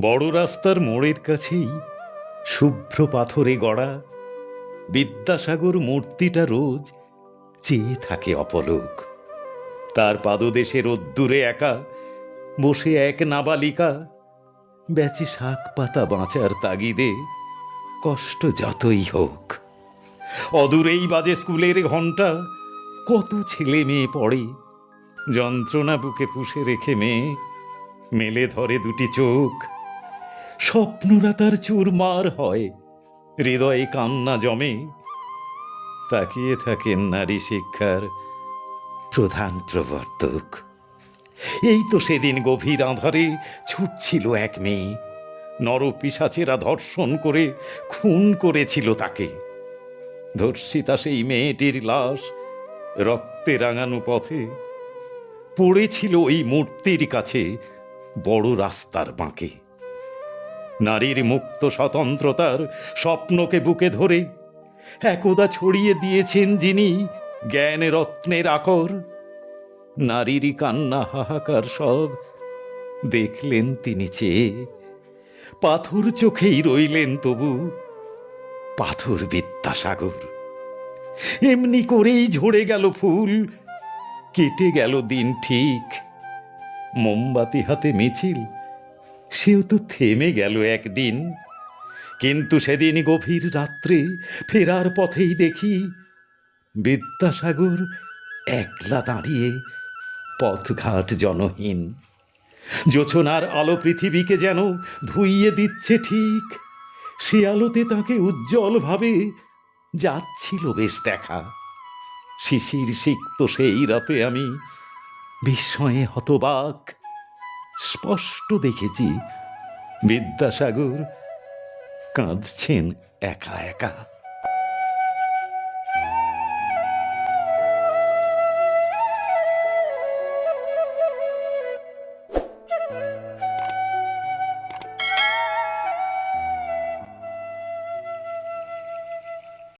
বড় রাস্তার মোড়ের কাছেই শুভ্র পাথরে গড়া বিদ্যাসাগর মূর্তিটা রোজ চেয়ে থাকে অপলোক। তার পাদদেশে রোদ্দুরে একা বসে এক নাবালিকা বেচে শাক পাতা বাঁচার তাগিদে কষ্ট যতই হোক। অদূরেই বাজে স্কুলের ঘণ্টা কত ছেলে মেয়ে পড়ে। যন্ত্রণা বুকে পুষে রেখে মেয়ে, মেলে ধরে দুটি চোখ। স্বপ্নরা তার চুরমার হয়। হৃদয়ে কান্না জমে। তাকিয়ে থাকেন নারী শিক্ষার প্রধান প্রবর্তক। এই তো সেদিন গভীর আঁধারে ছুটছিল এক মেয়ে। নরপিসাচেরা ধর্ষণ করে খুন করেছিল তাকে। ধর্ষিতা সেই মেয়েটির লাশ রক্তে রাঙানো পথে পড়েছিল ওই মূর্তির কাছে বড় রাস্তার বাঁকে। নারীর মুক্ত স্বতন্ত্রতার স্বপ্নকে বুকে ধরে একদা ছড়িয়ে দিয়েছেন যিনি জ্ঞান রত্নের আকর। নারীরই কান্না, হাহাকার সব দেখলেন তিনি চেয়ে। পাথর চোখেই রইলেন তবু পাথর বিদ্যাসাগর এমনি করেই ঝরে গেল ফুল, কেটে গেল দিন ঠিক। মোমবাতি হাতে মিছিল সেও তো থেমে গেল একদিন। কিন্তু সেদিন গভীর রাত্রে ফেরার পথেই দেখি বিদ্যাসাগর একলা দাঁড়িয়ে পথঘাট জনহীন। জোছনার আলো পৃথিবীকে যেন ধুইয়ে দিচ্ছে ঠিক, সে আলোতে তাকে উজ্জ্বলভাবে যাচ্ছিল বেশ দেখা। শিশির সিক্ত সেই রাতে আমি বিস্ময়ে হতবাক স্পষ্ট দেখেছি বিদ্যাসাগর কাঁদছেন একা একা।